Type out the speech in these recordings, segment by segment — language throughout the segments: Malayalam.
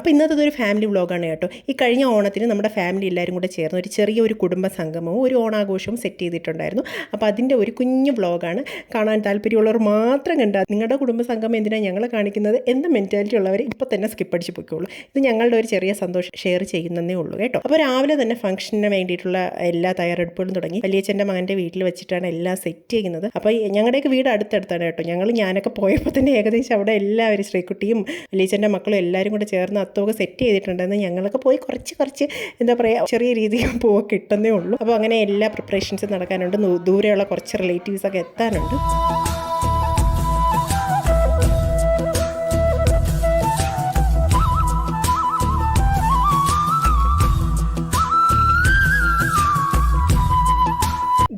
അപ്പോൾ ഇന്നത്തെ ഒരു ഫാമിലി വ്ളോഗാണ് കേട്ടോ. ഈ കഴിഞ്ഞ ഓണത്തിന് നമ്മുടെ ഫാമിലി എല്ലാവരും കൂടെ ചേർന്ന് ഒരു ചെറിയ ഒരു കുടുംബ സംഗമവും ഒരു ഓണാഘോഷവും സെറ്റ് ചെയ്തിട്ടുണ്ടായിരുന്നു. അപ്പോൾ അതിന്റെ ഒരു കുഞ്ഞു വ്ളോഗാണ് കാണാൻ താല്പര്യമുള്ളവർ മാത്രം കണ്ടാൽ നിങ്ങളുടെ കുടുംബ സംഗമം എന്തിനാണ് ഞങ്ങളെ കാണിക്കുന്നത്? എന്ന മെന്റാലിറ്റി ഉള്ളവർ ഇപ്പോൾ തന്നെ സ്കിപ്പ് അടിച്ച് പോയിക്കോളൂ. ഇത് ഞങ്ങളുടെ ഒരു ചെറിയ സന്തോഷം ഷെയർ ചെയ്യുന്നതേ ഉള്ളൂ കേട്ടോ. അപ്പോൾ രാവിലെ തന്നെ ഫംഗ്ഷന് വേണ്ടിയിട്ടുള്ള എല്ലാ തയ്യാറെടുപ്പുകളും തുടങ്ങി. വലിയച്ഛന്റെ മകന്റെ വീട്ടിൽ വെച്ചിട്ടാണ് എല്ലാം സെറ്റ് ചെയ്യുന്നത്. അപ്പോൾ ഞങ്ങളുടെയൊക്കെ വീട് അടുത്തടുത്താണ് കേട്ടോ. ഞങ്ങൾ ഞാനൊക്കെ പോയപ്പോൾ തന്നെ ഏകദേശം അവിടെ എല്ലാവരും ശ്രീകുട്ടിയും വലിയച്ഛന്റെ മക്കളും എല്ലാവരും കൂടെ ചേർന്ന് അത്തൊക്കെ സെറ്റ് ചെയ്തിട്ടുണ്ടെന്ന് ഞങ്ങളൊക്കെ പോയി കുറച്ച് കുറച്ച് എന്താ പറയുക ചെറിയ രീതിയിൽ പോവുക കിട്ടുന്നേ ഉള്ളൂ. അപ്പോൾ അങ്ങനെ എല്ലാ പ്രിപ്പറേഷൻസും നടക്കാനുണ്ട്. ദൂരെയുള്ള കുറച്ച് റിലേറ്റീവ്സൊക്കെ എത്താനുണ്ട്.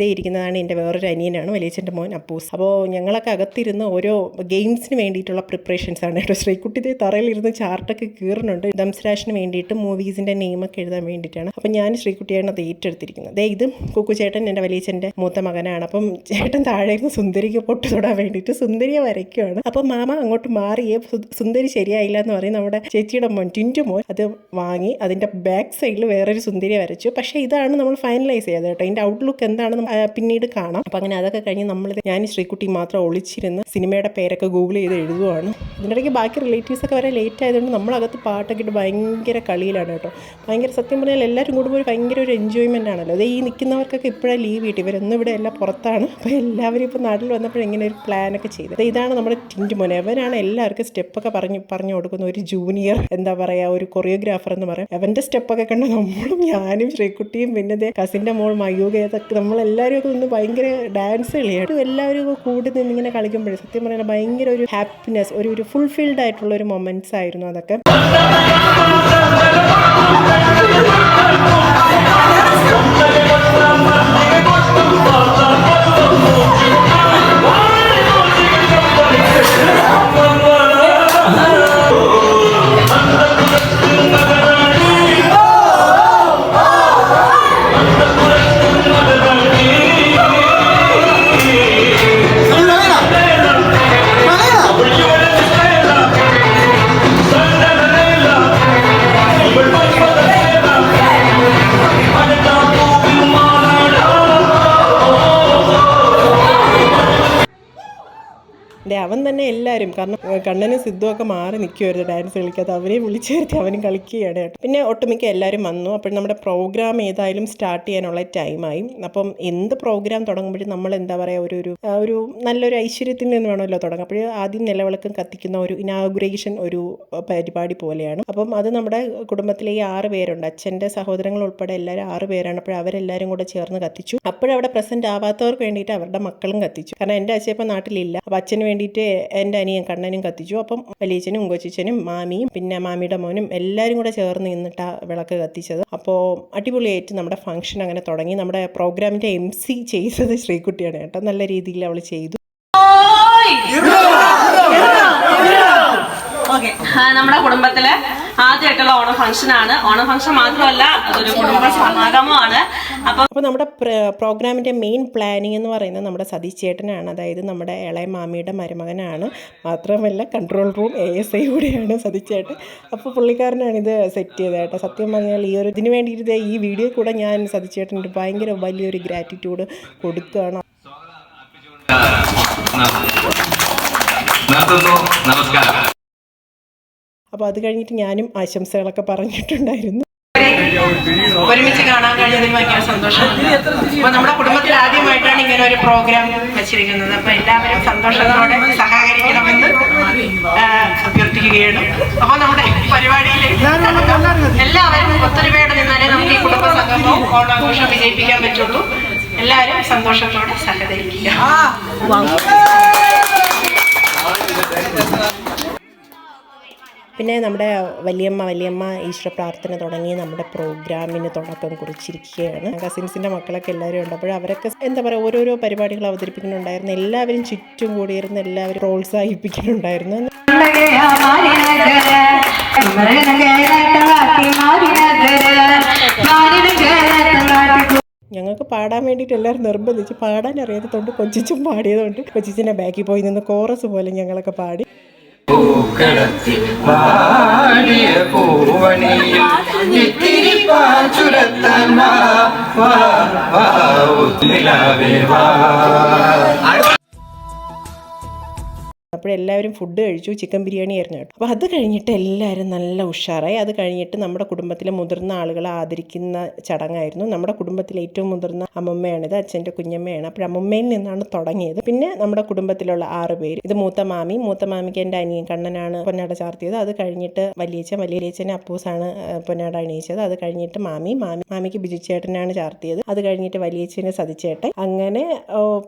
ഇതേ ഇരിക്കുന്നതാണ് എന്റെ വേറൊരു അനിയനാണ് വലിയച്ഛന്റെ മോൻ അപ്പൂസ്. അപ്പോൾ ഞങ്ങളൊക്കെ അകത്തിരുന്ന് ഓരോ ഗെയിംസിന് വേണ്ടിയിട്ടുള്ള പ്രിപ്പറേഷൻസ് ആണ് കേട്ടോ. ശ്രീകുട്ടി ഇതേ തറയിലിരുന്ന് ചാർട്ടൊക്കെ കീറുന്നുണ്ട്. ദംസ്രാഷിന് വേണ്ടിയിട്ട് മൂവീസിന്റെ നെയിമൊക്കെ എഴുതാൻ വേണ്ടിയിട്ടാണ്. അപ്പോൾ ഞാൻ ശ്രീകുട്ടിയാണ് അത് ഏറ്റെടുത്തിരിക്കുന്നത്. ദേ ഇത് കുക്കു ചേട്ടൻ എന്റെ വലിയച്ഛന്റെ മൂത്ത മകനാണ്. അപ്പം ചേട്ടൻ താഴെ നിന്ന് സുന്ദരിക്ക് പൊട്ട് തൊടാൻ വേണ്ടിയിട്ട് സുന്ദരിയെ വരയ്ക്കുകയാണ് അപ്പം മാമ അങ്ങോട്ട് മാറിയേ സുന്ദരി ശരിയായില്ല എന്ന് പറയും നമ്മുടെ ചേച്ചിയുടെ മോൻ ടിന്റു മോൻ. അത് വാങ്ങി അതിന്റെ ബാക്ക് സൈഡിൽ വേറൊരു സുന്ദരിയെ വരച്ചു. പക്ഷേ ഇതാണ് നമ്മൾ ഫൈനലൈസ് ചെയ്തത് കേട്ടോ. അതിന്റെ ഔട്ട്ലുക്ക് എന്താണെന്ന് പിന്നീട് കാണാം. അപ്പം അങ്ങനെ അതൊക്കെ കഴിഞ്ഞ് നമ്മൾ ഞാൻ ശ്രീകുട്ടി മാത്രം ഒളിച്ചിരുന്ന് സിനിമയുടെ പേരൊക്കെ ഗൂഗിൾ ചെയ്ത് എഴുതുവാണ്. ഇതിനിടയ്ക്ക് ബാക്കി റിലേറ്റീവ്സ് ഒക്കെ വരെ ലേറ്റ് ആയതുകൊണ്ട് നമ്മളകത്ത് പാട്ടൊക്കെ ഇട്ട് ഭയങ്കര കളിയിലാണ് കേട്ടോ. ഭയങ്കര സത്യം പറഞ്ഞാൽ എല്ലാവരും കൂടുമ്പോൾ ഒരു ഭയങ്കര ഒരു എൻജോയ്മെന്റ് ആണല്ലോ. അത് ഈ നിൽക്കുന്നവർക്കൊക്കെ ഇപ്പോഴാണ് ലീവ് കിട്ടി. ഇവരൊന്നും ഇവിടെ എല്ലാം പുറത്താണ്. അപ്പോൾ എല്ലാവരും ഇപ്പോൾ നാട്ടിൽ വന്നപ്പോൾ ഇങ്ങനെ ഒരു പ്ലാനൊക്കെ ചെയ്തത്. ഇതാണ് നമ്മുടെ ടിന്റു മോനെ. അവനാണ് എല്ലാവർക്കും സ്റ്റെപ്പൊക്കെ പറഞ്ഞ് പറഞ്ഞു കൊടുക്കുന്ന ഒരു ജൂനിയർ എന്താ പറയുക ഒരു കൊറിയോഗ്രാഫർ എന്ന് പറയാം. അവന്റെ സ്റ്റെപ്പൊക്കെ കണ്ട് നമ്മളും ഞാനും ശ്രീകുട്ടിയും പിന്നെ കസിന്റെ മോൾ മയൂക അതൊക്കെ നമ്മളെല്ലാവരും ഒന്ന് ഭയങ്കര ഡാൻസ് കളിയായിട്ട് എല്ലാവരും കൂടി നിന്ന് ഇങ്ങനെ കളിക്കുമ്പോഴേ സത്യം പറഞ്ഞാൽ ഭയങ്കര ഒരു ഹാപ്പിനെസ് ഒരു ഒരു ഫുൾഫിൽഡ് ആയിട്ടുള്ള ഒരു മൊമെന്റ്സ് ആയിരുന്നു അതൊക്കെ. ദേ അവൻ തന്നെ എല്ലാവരും കാരണം കണ്ണനും സിദ്ധുവും ഒക്കെ മാറി നിൽക്കുമായിരുന്നു ഡാൻസ് കളിക്കാതെ അവരെ വിളിച്ചു വരുത്തി അവനും കളിക്കുകയാണ് കേട്ടോ. പിന്നെ ഒട്ടുമിക്ക എല്ലാവരും വന്നു. അപ്പോൾ നമ്മുടെ പ്രോഗ്രാം ഏതായാലും സ്റ്റാർട്ട് ചെയ്യാനുള്ള ടൈമായി അപ്പം എന്ത് പ്രോഗ്രാം തുടങ്ങുമ്പോഴും നമ്മൾ എന്താ പറയുക ഒരു ഒരു ഒരു നല്ലൊരു ഐശ്വര്യത്തിൽ നിന്ന് വേണമല്ലോ തുടങ്ങാം. അപ്പോൾ ആദ്യം നിലവിളക്കം കത്തിക്കുന്ന ഒരു ഇനാഗുറേഷൻ ഒരു പരിപാടി പോലെയാണ്. അപ്പം അത് നമ്മുടെ കുടുംബത്തിലെ ഈ ആറ് പേരുണ്ട്. അച്ഛന്റെ സഹോദരങ്ങൾ ഉൾപ്പെടെ എല്ലാവരും ആറ് പേരാണ്. അപ്പോൾ അവരെല്ലാവരും കൂടെ ചേർന്ന് കത്തിച്ചു. അപ്പോഴവിടെ പ്രസന്റ് ആവാത്തവർക്ക് വേണ്ടിയിട്ട് അവരുടെ മക്കളും കത്തിച്ചു. കാരണം എന്റെ അച്ഛൻ ഇപ്പം നാട്ടിലില്ല. അപ്പം അച്ഛന് വേണ്ടിയിട്ട് എന്റെ അനിയൻ കണ്ണനും കത്തിച്ചു. അപ്പം വലിയച്ഛനും കൊച്ചിച്ചനും മാമിയും പിന്നെ മാമിയുടെ മോനും എല്ലാവരും കൂടെ ചേർന്ന് നിന്നിട്ട് ആ വിളക്ക് കത്തിച്ചത്. അപ്പോൾ അടിപൊളിയായിട്ട് നമ്മുടെ ഫംഗ്ഷൻ അങ്ങനെ തുടങ്ങി. നമ്മുടെ പ്രോഗ്രാമിന്റെ എം സി ചെയ്തത് ശ്രീകുട്ടിയാണ് കേട്ടോ. നല്ല രീതിയിൽ അവൾ ചെയ്തു. നമ്മുടെ കുടുംബത്തിൽ ആദ്യമായിട്ടുള്ള ഓണം ഫംഗ്ഷൻ ആണ് ഓണം ഫംഗ്ഷൻ മാത്രമല്ല അതൊരു കുടുംബ സമാഗമമാണ്. അപ്പൊ അപ്പോൾ നമ്മുടെ പ്രോഗ്രാമിന്റെ മെയിൻ പ്ലാനിങ് എന്ന് പറയുന്നത് നമ്മുടെ സതീഷ് ചേട്ടനാണ്. അതായത് നമ്മുടെ ഇളയ മാമിയുടെ മരുമകനാണ്. മാത്രമല്ല control room A S I കൂടെയാണ് സതീഷ് ചേട്ടൻ. അപ്പോൾ പുള്ളിക്കാരനാണ് ഇത് സെറ്റ് ചെയ്തത് കേട്ടോ. സത്യം പറഞ്ഞാൽ ഈ ഒരു ഇതിന് വേണ്ടിയിട്ട് ഈ വീഡിയോ കൂടെ ഞാൻ സതീഷ് ചേട്ടനൊരു ഭയങ്കര വലിയൊരു ഗ്രാറ്റിറ്റ്യൂഡ് കൊടുക്കുകയാണ്. നമസ്കാരം. അപ്പോൾ അത് കഴിഞ്ഞിട്ട് ഞാനും ആശംസകളൊക്കെ പറഞ്ഞിട്ടുണ്ടായിരുന്നു. ഒരുമിച്ച് കാണാൻ കഴിഞ്ഞതിൽ ഭയങ്കര സന്തോഷം. അപ്പൊ നമ്മുടെ കുടുംബത്തിൽ ആദ്യമായിട്ടാണ് ഇങ്ങനെ ഒരു പ്രോഗ്രാം വെച്ചിരിക്കുന്നത്. അപ്പൊ എല്ലാവരും സന്തോഷത്തോടെ സഹകരിക്കണമെന്ന് അഭ്യർത്ഥിക്കുകയാണ്. അപ്പൊ നമ്മുടെ പരിപാടിയിൽ എല്ലാവരും ഒത്തൊരുമയോടെ നിന്നാലേ നമുക്ക് ഈ കുടുംബ സംഗമവും ഓണാഘോഷം വിജയിപ്പിക്കാൻ പറ്റുള്ളൂ. എല്ലാവരും സന്തോഷത്തോടെ സഹകരിക്കുക. പിന്നെ നമ്മുടെ വലിയമ്മ വലിയമ്മ ഈശ്വര പ്രാർത്ഥന തുടങ്ങി നമ്മുടെ പ്രോഗ്രാമിന് തുടക്കം കുറിച്ചിരിക്കുകയാണ്. കസിൻസിന്റെ മക്കളൊക്കെ എല്ലാവരും ഉണ്ട് അപ്പോൾ അവരൊക്കെ എന്താ പറയുക ഓരോരോ പരിപാടികൾ അവതരിപ്പിക്കുന്നുണ്ടായിരുന്നു. എല്ലാവരും ചുറ്റും കൂടിയിരുന്ന് എല്ലാവരും പ്രോത്സാഹിപ്പിക്കുന്നുണ്ടായിരുന്നു. ഞങ്ങൾക്ക് പാടാൻ വേണ്ടിയിട്ട് എല്ലാവരും നിർബന്ധിച്ച് പാടാൻ അറിയാത്തതുകൊണ്ട് കൊച്ചിച്ചും പാടിയതുകൊണ്ട് കൊച്ചിച്ചിന്റെ ബാക്കിൽ പോയി നിന്ന് കോറസ് പോലെ ഞങ്ങളൊക്കെ പാടി. പൂക്കളത്തിൽ വാടിയ പൂവണിയിൽ പാച്ചുരത്താൻ വാ വാ വാ വാ. അപ്പോഴെല്ലാവരും ഫുഡ് കഴിച്ചു ചിക്കൻ ബിരിയാണി ആയിരുന്നു കേട്ടോ. അപ്പോൾ അത് കഴിഞ്ഞിട്ട് എല്ലാവരും നല്ല ഉഷാറായി. അത് കഴിഞ്ഞിട്ട് നമ്മുടെ കുടുംബത്തിലെ മുതിർന്ന ആളുകളെ ആദരിക്കുന്ന ചടങ്ങായിരുന്നു. നമ്മുടെ കുടുംബത്തിലെ ഏറ്റവും മുതിർന്ന അമ്മമ്മയാണിത് അച്ഛന്റെ കുഞ്ഞമ്മയാണ്. അപ്പോൾ അമ്മമ്മയിൽ നിന്നാണ് തുടങ്ങിയത്. പിന്നെ നമ്മുടെ കുടുംബത്തിലുള്ള ആറ് പേര്. ഇത് മൂത്ത മാമി മൂത്ത മാമിക്ക് എന്റെ അനിയൻ കണ്ണനാണ് പൊന്നാട ചാർത്തിയത്. അത് കഴിഞ്ഞിട്ട് വലിയച്ഛൻ വലിയച്ഛനെ അപ്പൂസാണ് പൊന്നാട അണിയിച്ചത്. അത് കഴിഞ്ഞിട്ട് മാമി മാമി മാമിക്ക് ബിജു ചേട്ടനാണ് ചാർത്തിയത്. അത് കഴിഞ്ഞിട്ട് വലിയച്ഛന് സതിച്ചേട്ടൻ. അങ്ങനെ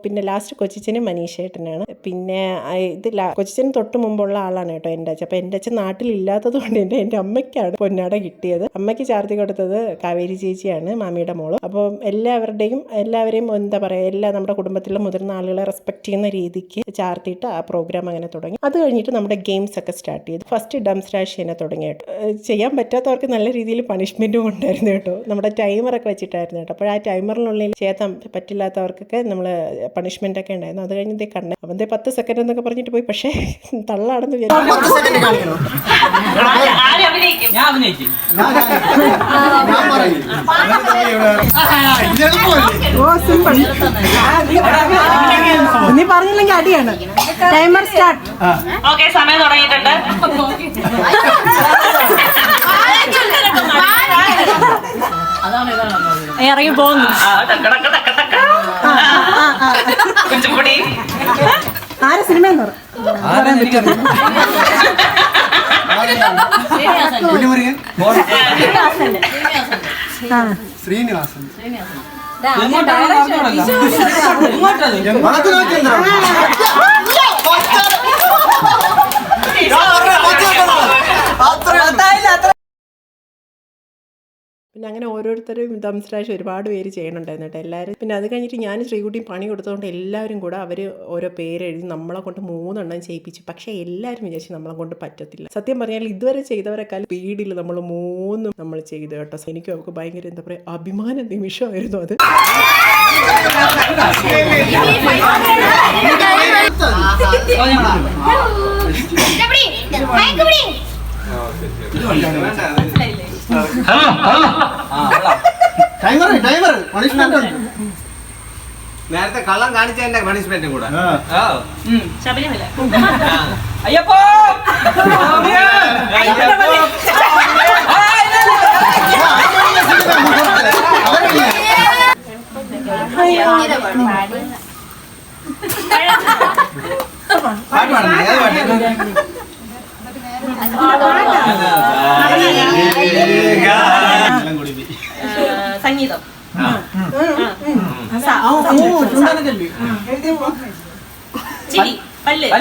പിന്നെ ലാസ്റ്റ് കൊച്ചിച്ചന് മനീഷേട്ടനാണ് പിന്നെ ഇത് കൊച്ചിച്ചന് തൊട്ട് മുമ്പുള്ള ആളാണ് കേട്ടോ എന്റെ അച്ഛൻ. അപ്പോൾ എന്റെ അച്ഛൻ നാട്ടിലില്ലാത്തത് കൊണ്ട് എന്റെ എന്റെ അമ്മയ്ക്കാണ് പൊന്നാട കിട്ടിയത്. അമ്മയ്ക്ക് ചാർത്തി കൊടുത്തത് കാവേരി ചേച്ചിയാണ് മാമിയുടെ മോൾ. അപ്പോൾ എല്ലാവരുടെയും എല്ലാവരെയും എന്താ പറയുക എല്ലാ നമ്മുടെ കുടുംബത്തിലെ മുതിർന്ന ആളുകളെ റെസ്പെക്ട് ചെയ്യുന്ന രീതിക്ക് ചാർത്തിയിട്ട് ആ പ്രോഗ്രാം അങ്ങനെ തുടങ്ങി. അത് കഴിഞ്ഞിട്ട് നമ്മുടെ ഗെയിംസ് ഒക്കെ സ്റ്റാർട്ട് ചെയ്തു. ഫസ്റ്റ് ഡംസ് രാശി തന്നെ തുടങ്ങി കേട്ടോ. ചെയ്യാൻ പറ്റാത്തവർക്ക് നല്ല രീതിയിൽ പണിഷ്മെന്റും ഉണ്ടായിരുന്നു കേട്ടോ. നമ്മുടെ ടൈമറൊക്കെ വെച്ചിട്ടായിരുന്നു കേട്ടോ. അപ്പോൾ ആ ടൈമറിനുള്ളിൽ ചെയ്യാൻ പറ്റില്ലാത്തവർക്കൊക്കെ നമ്മൾ പണിഷ്മെന്റ് ഒക്കെ ഉണ്ടായിരുന്നു. അത് കഴിഞ്ഞ് കണ്ണേ. അവൻ ദേ പത്ത് സെക്കൻഡ് എന്നൊക്കെ പറഞ്ഞിട്ട് പോയി. പക്ഷേ തള്ളാണെന്ന് വിചാരിച്ചു. ഞാൻ അഭിനയിക്കും. നീ പറഞ്ഞില്ലെങ്കിൽ അടിയാണ്. ടൈമർ സ്റ്റാർട്ട് ഓക്കെ സമയം തുടങ്ങിയിട്ടുണ്ട്. ഇറങ്ങി പോകുന്നു ആരെ സിനിമ എന്ന് പറ? ശ്രീനിവാസൻ. ഇങ്ങോട്ടത് പിന്നെ അങ്ങനെ ഓരോരുത്തരും ദംസ്രാശ് ഒരുപാട് പേര് ചെയ്യണുണ്ടായിരുന്നു കേട്ടോ എല്ലാവരും. പിന്നെ അത് കഴിഞ്ഞിട്ട് ഞാൻ ശ്രീകുട്ടിയും പണി കൊടുത്തതുകൊണ്ട് എല്ലാവരും കൂടെ അവർ ഓരോ പേരെഴുതി നമ്മളെ കൊണ്ട് മൂന്നെണ്ണം ചെയ്യിപ്പിച്ചു. പക്ഷേ എല്ലാവരും വിചാരിച്ചു നമ്മളെ കൊണ്ട് പറ്റത്തില്ല. സത്യം പറഞ്ഞാൽ ഇതുവരെ ചെയ്തവരെക്കാൾ സ്പീഡിൽ നമ്മൾ മൂന്നും നമ്മൾ ചെയ്തു കേട്ടോ. എനിക്കും അവർക്ക് ഭയങ്കര എന്താ പറയുക അഭിമാന നിമിഷമായിരുന്നു അത്. ടൈമർ ടൈമർ പണിഷ്മെന്റ് ഉണ്ട്. നേരത്തെ കള്ളം കാണിച്ചതിന്റെ പണിഷ്മെന്റും കൂടെ. ശബരിമല. അയ്യപ്പോ!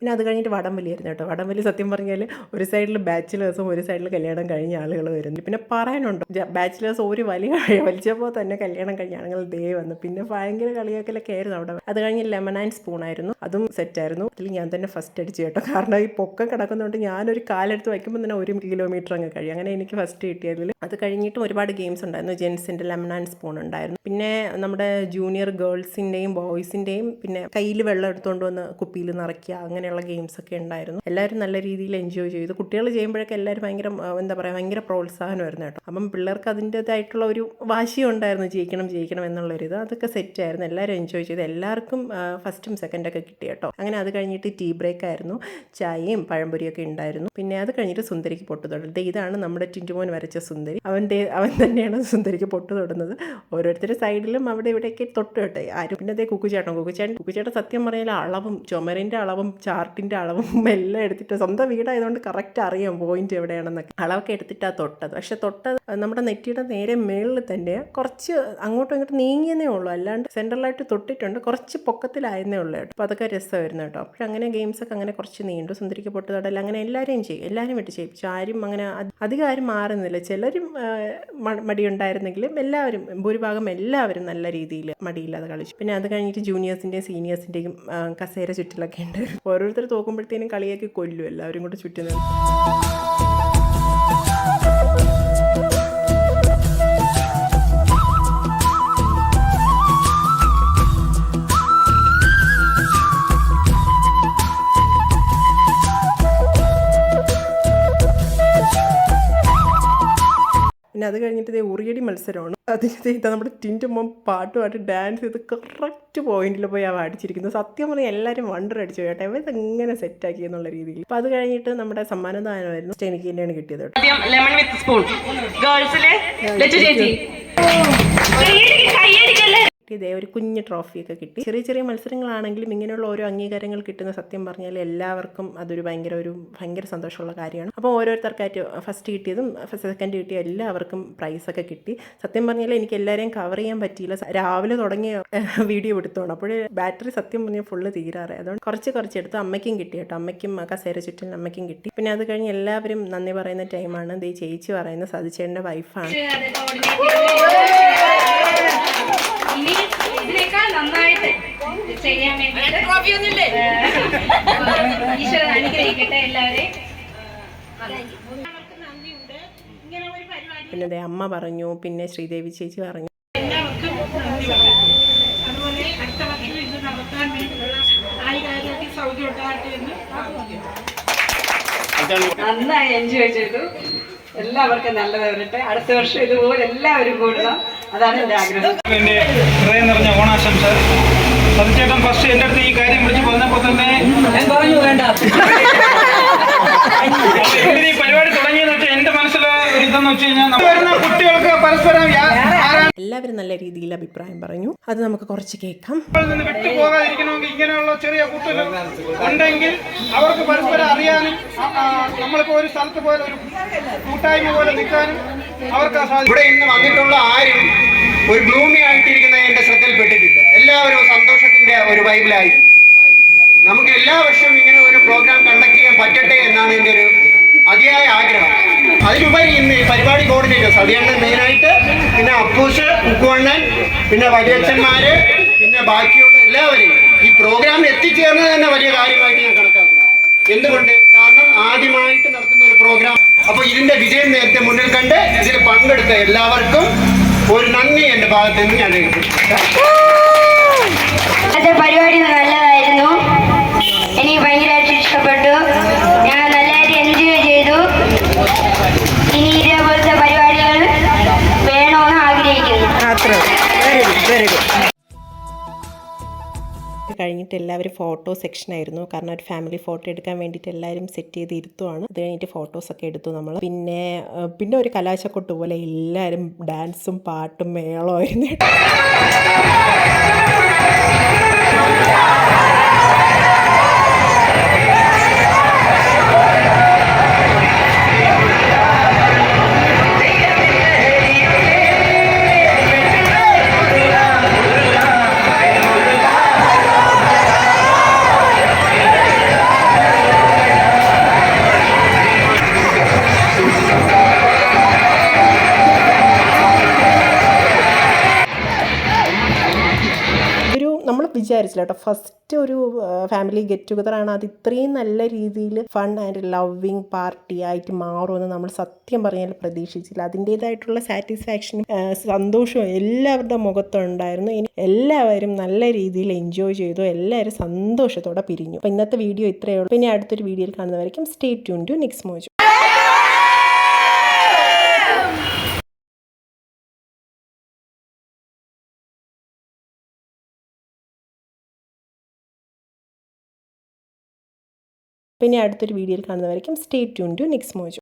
പിന്നെ അത് കഴിഞ്ഞിട്ട് വടം വടംവലിയായിരുന്നു കേട്ടോ. വടംവലി സത്യം പറഞ്ഞാൽ ഒരു സൈഡിൽ ബാച്ചിലേഴ്സും ഒരു സൈഡിൽ കല്യാണം കഴിഞ്ഞ ആളുകൾ വരുന്നു പിന്നെ പറയാനുണ്ട്. ബാച്ചിലേഴ്സ് ഒരു വലി വലിച്ചപ്പോൾ തന്നെ കല്യാണം കഴിഞ്ഞ ആളുകൾ ദേ വന്നു. പിന്നെ ഭയങ്കര കളിയാക്കലൊക്കെ ആയിരുന്നു അവിടെ. അത് കഴിഞ്ഞ് ലെമൺ ആൻഡ് സ്പൂൺ ആയിരുന്നു. അതും സെറ്റായിരുന്നു അതിൽ ഞാൻ തന്നെ ഫസ്റ്റ് അടിച്ചു കേട്ടോ. കാരണം ഈ പൊക്കം കിടക്കുന്നതുകൊണ്ട് ഞാനൊരു കാലെടുത്ത് വയ്ക്കുമ്പോൾ തന്നെ ഒരു കിലോമീറ്റർ അങ്ങ് കഴിയും. അങ്ങനെ എനിക്ക് ഫസ്റ്റ് കിട്ടിയതിൽ അത് കഴിഞ്ഞിട്ടും ഒരുപാട് ഗെയിംസ് ഉണ്ടായിരുന്നു. ജെൻസിന്റെ ലെമൺ ആൻഡ് സ്പൂൺ ഉണ്ടായിരുന്നു. പിന്നെ നമ്മുടെ ജൂനിയർ ഗേൾസിന്റെയും ബോയ്സിന്റെയും പിന്നെ കയ്യിൽ വെള്ളം എടുത്തുകൊണ്ട് വന്ന് കുപ്പിയിൽ നിറയ്ക്കുക അങ്ങനെയുള്ള ഗെയിംസ് ഒക്കെ ഉണ്ടായിരുന്നു. എല്ലാവരും നല്ല രീതിയിൽ എൻജോയ് ചെയ്തു. കുട്ടികൾ ചെയ്യുമ്പോഴൊക്കെ എല്ലാവരും ഭയങ്കര എന്താ പറയുക ഭയങ്കര പ്രോത്സാഹനമായിരുന്നു കേട്ടോ. അപ്പം പിള്ളേർക്ക് അതിന്റേതായിട്ടുള്ള ഒരു വാശിയും ഉണ്ടായിരുന്നു. ജയിക്കണം ജയിക്കണം എന്നുള്ളൊരിത് അതൊക്കെ സെറ്റായിരുന്നു എല്ലാവരും എൻജോയ് ചെയ്തു. എല്ലാവർക്കും ഫസ്റ്റും സെക്കൻഡൊക്കെ കിട്ടി കേട്ടോ. അങ്ങനെ അത് കഴിഞ്ഞിട്ട് ടീ ബ്രേക്ക് ആയിരുന്നു. ചായയും പഴംപൊരിയൊക്കെ ഉണ്ടായിരുന്നു. പിന്നെ അത് കഴിഞ്ഞിട്ട് സുന്ദരിക്ക് പൊട്ട് ദേ ഇതാണ് നമ്മുടെ ടിന്റുമോൻ വരച്ച സുന്ദരി. അവന്റെ അവൻ തന്നെയാണ് സുന്ദരിക്ക് പൊട്ട് തൊടുന്നത്. ഓരോരുത്തരുടെ സൈഡിലും അവിടെ ഇവിടെയൊക്കെ തൊട്ട് കേട്ടെ ആരും. പിന്നെ അതേ കുക്കുചേട്ടൻ കുക്കുചേട്ടൻ കുക്കുചേട്ടൻ സത്യം പറഞ്ഞാൽ അളവും ചുമരിന്റെ അളവും ചാർട്ടിന്റെ അളവും എല്ലാം എടുത്തിട്ട് സ്വന്തം വീടായതുകൊണ്ട് കറക്റ്റ് അറിയാം പോയിന്റ് എവിടെയാണെന്നൊക്കെ. അളവൊക്കെ എടുത്തിട്ടാണ് തൊട്ടത്. പക്ഷെ തൊട്ടത് നമ്മുടെ നെറ്റിയുടെ നേരെ മേളിൽ തന്നെ കുറച്ച് അങ്ങോട്ടും ഇങ്ങോട്ടും നീങ്ങിയെന്നേ ഉള്ളൂ. അല്ലാണ്ട് സെൻട്രലായിട്ട് തൊട്ടിട്ടുണ്ട്. കുറച്ച് പൊക്കത്തിലായെന്നേ ഉള്ളൂ കേട്ടോ. അപ്പോൾ അതൊക്കെ രസമായിരുന്നു കേട്ടോ. അപ്പോൾ അങ്ങനെ ഗെയിംസൊക്കെ അങ്ങനെ കുറച്ച് നീണ്ടു. സുന്ദരിക്ക് പൊട്ട് തൊടൽ അങ്ങനെ എല്ലാവരെയും ചെയ്യും. എല്ലാവരും വിട്ട് ചെയ്യിപ്പിച്ചു. ആരും അങ്ങനെ അധ- അധികം ആരും മാറുന്നില്ല. ചിലരും മടിയുണ്ടായിരുന്നെങ്കിലും എല്ലാവരും ഭൂരിഭാഗം എല്ലാവരും നല്ല രീതിയിൽ മടിയില്ലാതെ കളിച്ചു. പിന്നെ അത് കഴിഞ്ഞിട്ട് ജൂനിയേഴ്സിന്റെയും സീനിയേഴ്സിന്റെയും കസേര ചുറ്റിലൊക്കെ ഉണ്ട് ഓരോരുത്തർ തോക്കുമ്പോഴത്തേനും കളിയാക്കി കൊല്ലും എല്ലാവരും കൂടെ ചുറ്റി നിന്ന് കഴിഞ്ഞിട്ട് ഇതേ ഉറിയടി മത്സരമാണ്. അതിന് ഇതാ നമ്മുടെ ടിന്റുമ്പം പാട്ടുമായിട്ട് ഡാൻസ് ചെയ്ത് കറക്റ്റ് പോയിന്റിൽ പോയി ആ അടിച്ചിരിക്കുന്നത് സത്യം പറഞ്ഞാൽ എല്ലാവരും വണ്ടർ അടിച്ചു കേട്ടോ. ഇവ എങ്ങനെ സെറ്റാക്കി എന്നുള്ള രീതിയിൽ. അപ്പോൾ അത് കഴിഞ്ഞിട്ട് നമ്മുടെ സമ്മാനദാനമായിരുന്നു എനിക്ക് തന്നെയാണ് കിട്ടിയത് കേട്ടോ ആദ്യം ലെമൺ വിത്ത് സ്പൂൺ ഗേൾസിൽ ലച്ചു ചേച്ചി കൈയടിക്ക്, കൈയടിക്കല്ലേ ഇതേ ഒരു കുഞ്ഞ് ട്രോഫിയൊക്കെ കിട്ടി ചെറിയ ചെറിയ മത്സരങ്ങളാണെങ്കിലും ഇങ്ങനെയുള്ള ഓരോ അംഗീകാരങ്ങൾ കിട്ടുന്ന സത്യം പറഞ്ഞാൽ എല്ലാവർക്കും അതൊരു ഭയങ്കര ഒരു ഭയങ്കര സന്തോഷമുള്ള കാര്യമാണ് അപ്പോൾ ഓരോരുത്തർക്കായിട്ട് ഫസ്റ്റ് കിട്ടിയതും സെക്കൻഡ് കിട്ടിയ എല്ലാവർക്കും പ്രൈസൊക്കെ കിട്ടി സത്യം പറഞ്ഞാൽ എനിക്ക് എല്ലാവരെയും കവർ ചെയ്യാൻ പറ്റിയില്ല രാവിലെ തുടങ്ങിയ വീഡിയോ എടുത്തോണം അപ്പോൾ ബാറ്ററി സത്യം പറഞ്ഞാൽ ഫുള്ള് തീരാറ് അതുകൊണ്ട് കുറച്ച് കുറച്ച് എടുത്ത് അമ്മയ്ക്കും കിട്ടി കേട്ടോ അമ്മയ്ക്കും കസേര ചുറ്റിന് അമ്മയ്ക്കും കിട്ടി പിന്നെ അത് കഴിഞ്ഞ് എല്ലാവരും നന്ദി പറയുന്ന ടൈമാണ് ദേ ചേച്ചി പറയുന്ന സതിച്ചേട്ടന്റെ വൈഫാണ് ഇനി ഇതിനേക്കാൾ നന്നായിട്ട് ചെയ്യാൻ വേണ്ടിയിട്ട് ഈശ്വരൻ അനുഗ്രഹിക്കട്ടെ എല്ലാവരെയും. പിന്നെ ദേ അമ്മ പറഞ്ഞു പിന്നെ ശ്രീദേവി ചേച്ചി പറഞ്ഞു. എല്ലാവർക്കും അതുപോലെ അടുത്ത വർഷം ഇത് നടത്താൻ വേണ്ടിയുള്ള ആയുരാരോഗ്യ സൗകര്യം ഉണ്ടാകട്ടെ എന്ന് നന്നായി എൻജോയ് ചെയ്തു. എല്ലാവർക്കും നല്ലത് വരട്ടെ. അടുത്ത വർഷം ഇതുപോലെ എല്ലാവരും കൂടണം. അതാണ് എന്റെ ആഗ്രഹം. എന്റെ ഹൃദയം നിറഞ്ഞ ഓണാശംസ. സതിച്ചേട്ടൻ ഫസ്റ്റ് എന്റെ അടുത്ത് ഈ കാര്യം വിളിച്ച് പറഞ്ഞപ്പോൾ തന്നെ ഞാൻ പറഞ്ഞു വേണ്ട. ഈ പരിപാടി തുടങ്ങിയെന്ന് വെച്ചാൽ എന്റെ മനസ്സിലെ ഒരു ഇതെന്ന് വെച്ച് കഴിഞ്ഞാൽ വരുന്ന കുട്ടികൾക്ക് പരസ്പരം എല്ലാവരും നല്ല രീതിയിൽ അഭിപ്രായം പറഞ്ഞു. അത് നമുക്ക് കുറച്ച് കേൾക്കാം. വിട്ടുപോകാതിരിക്കണമെങ്കിൽ ഇങ്ങനെയുള്ള ചെറിയ കുട്ടികൾ ഉണ്ടെങ്കിൽ അവർക്ക് പരസ്പരം അറിയാനും ആ, ആ, നമ്മളിപ്പോ ഒരു സ്ഥലത്ത് പോലെ ഒരു കൂട്ടായ്മ പോലെ നിൽക്കാനും അവർക്ക് ഇവിടെ ഇന്ന് വന്നിട്ടുള്ള ആരും ഒരു ഗ്ലൂമി ആയിട്ടിരിക്കുന്നത് എന്റെ ശ്രദ്ധയിൽപ്പെട്ടിട്ടില്ല. എല്ലാവരും സന്തോഷത്തിന്റെ ഒരു വൈബിലായി നമുക്ക് എല്ലാ വർഷവും ഇങ്ങനെ ഒരു പ്രോഗ്രാം കണ്ടക്ട് ചെയ്യാൻ പറ്റട്ടെ എന്നാണ് എന്റെ ഒരു അതിയായ ആഗ്രഹം. അതിനുപരി ഇന്ന് ഈ പരിപാടി കോർഡിനേറ്റേഴ്സ് സതിയണ്ണൻ മെയിനായിട്ട് പിന്നെ അപ്പൂസ് മുക്കുവണ്ണൻ പിന്നെ വലിയച്ഛന്മാര് പിന്നെ ബാക്കിയുള്ള എല്ലാവരെയും ഈ പ്രോഗ്രാം എത്തിച്ചേർന്നത് തന്നെ വലിയ കാര്യമായിട്ട് ഞാൻ കണക്കാക്കുന്നു. എന്തുകൊണ്ട്? കാരണം ആദ്യമായിട്ട് നടത്തുന്ന ഒരു പ്രോഗ്രാം. അപ്പോൾ ഇതിന്റെ വിജയം നേരത്തെ മുന്നിൽ കണ്ട് ഇതിൽ പങ്കെടുത്ത എല്ലാവർക്കും ഒരു നന്ദി എന്റെ ഭാഗത്ത് നിന്ന് ഞാൻ പരിപാടി നല്ലതായിരുന്നു. എനിക്ക് ഭയങ്കരമായിട്ട് കഴിഞ്ഞിട്ട് എല്ലാവരും ഫോട്ടോ സെക്ഷൻ ആയിരുന്നു. കാരണം ഒരു ഫാമിലി ഫോട്ടോ എടുക്കാൻ വേണ്ടിയിട്ട് എല്ലാവരും സെറ്റ് ചെയ്ത് ഇരുത്തുവാണ് അത് കഴിഞ്ഞിട്ട് ഫോട്ടോസൊക്കെ എടുത്തു നമ്മൾ പിന്നെ പിന്നെ ഒരു കലാശക്കൊട്ട് പോലെ എല്ലാവരും ഡാൻസും പാട്ടും മേളമായിരുന്നു വിചാരിച്ചില്ല കേട്ടോ. ഫസ്റ്റ് ഒരു ഫാമിലി ഗെറ്റ് ടുഗദർ ആണ്. അത് ഇത്രയും നല്ല രീതിയിൽ ഫൺ ആൻഡ് ലവിങ് പാർട്ടി ആയിട്ട് മാറുമെന്ന് നമ്മൾ സത്യം പറഞ്ഞാൽ പ്രതീക്ഷിച്ചില്ല. അതിന്റേതായിട്ടുള്ള സാറ്റിസ്ഫാക്ഷനും സന്തോഷവും എല്ലാവരുടെ മുഖത്തുണ്ടായിരുന്നു ഇനി എല്ലാവരും നല്ല രീതിയിൽ എൻജോയ് ചെയ്തു. എല്ലാവരും സന്തോഷത്തോടെ പിരിഞ്ഞു. അപ്പോൾ ഇന്നത്തെ വീഡിയോ ഇത്രയേ ഉള്ളൂ. പിന്നെ അടുത്തൊരു വീഡിയോയിൽ കാണുന്നവരേക്കും സ്റ്റേ ട്യൂൺ ടു നെക്സ്റ്റ് മോജു പിന്നെ അടുത്തൊരു വീഡിയോയിൽ കാണുന്നവരേക്കും സ്റ്റേ ട്യൂൺ ടു നെക്സ്റ്റ് മോജു